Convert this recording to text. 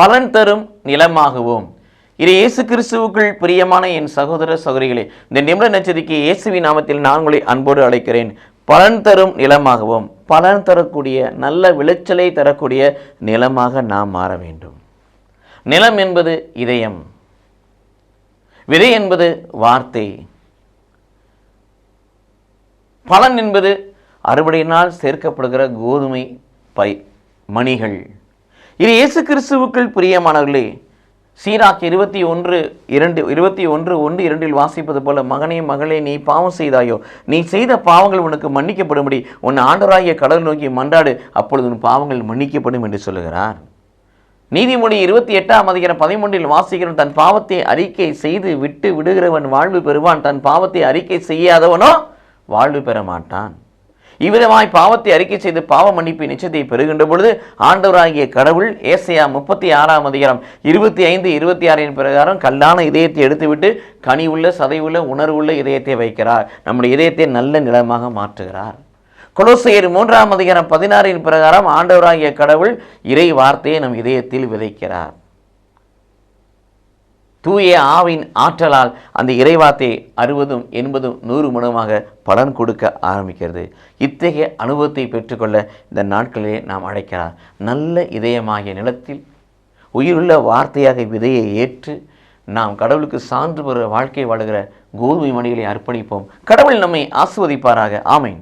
பலன் தரும் நிலமாகுவோம். இது இயேசு கிறிஸ்துவுக்குள் பிரியமான என் சகோதர சகோதரிகளே இந்த நிமிட நச்சரிக்கை இயேசுவி நாமத்தில் நான் உங்களை அன்போடு அழைக்கிறேன். பலன் தரும் நிலமாகவும். பலன் தரக்கூடிய நல்ல விளைச்சலை தரக்கூடிய நிலமாக நாம் மாற வேண்டும். நிலம் என்பது இதயம். விதை என்பது வார்த்தை. பலன் என்பது அறுவடையினால் சேர்க்கப்படுகிற கோதுமை பை மணிகள். இது இயேசு கிறிஸ்துவுக்குள் பிரியமானவர்களே சீராக் இருபத்தி ஒன்று இரண்டு இருபத்தி ஒன்று ஒன்று இரண்டில் வாசிப்பது போல மகனே மகளே நீ பாவம் செய்தாயோ? நீ செய்த பாவங்கள் உனக்கு மன்னிக்கப்படும்படி உன் ஆண்டராகிய கடல் நோக்கி மன்றாடு அப்பொழுது உன் பாவங்கள் மன்னிக்கப்படும் என்று சொல்லுகிறார். நீதிமொழி இருபத்தி எட்டாம் அதிகாரம் பதிமூன்றில் வாசிக்கிறவன் தன் பாவத்தை அறிக்கை செய்து விட்டு விடுகிறவன் வாழ்வு பெறுவான். தன் பாவத்தை அறிக்கை செய்யாதவனோ வாழ்வு பெற மாட்டான். இவ்விதமாய் பாவத்தை அறிக்கை செய்து பாவ மன்னிப்பு நிச்சயத்தை பெறுகின்ற பொழுது ஆண்டவராகிய கடவுள் ஏசையா முப்பத்தி ஆறாம் அதிகாரம் இருபத்தி ஐந்து இருபத்தி ஆறின் பிரகாரம் கல்லான இதயத்தை எடுத்துவிட்டு கனி உள்ள சதைவுள்ள உணர்வுள்ள இதயத்தை வைக்கிறார். நம்முடைய இதயத்தை நல்ல நிலமாக மாற்றுகிறார். கொலோசையர் மூன்றாம் அதிகாரம் பதினாறின் பிரகாரம் ஆண்டவராகிய கடவுள் இறை வார்த்தையை நம் இதயத்தில் விதைக்கிறார். தூய ஆவின் ஆற்றலால் அந்த இறைவார்த்தை அறுபதும் எண்பதும் நூறு மடமாக பலன் கொடுக்க ஆரம்பிக்கிறது. இத்தகைய அனுபவத்தை பெற்றுக்கொள்ள இந்த நாட்களிலே நாம் அழைக்கிறார் நல்ல இதயமாகிய நிலத்தில் உயிருள்ள வார்த்தையாக விதையை ஏற்று நாம் கடவுளுக்கு சான்று பெற வாழ்க்கை வாழுகிற கோதுமை மணிகளை அர்ப்பணிப்போம். கடவுள் நம்மை ஆசுவதிப்பாராக ஆமேன்.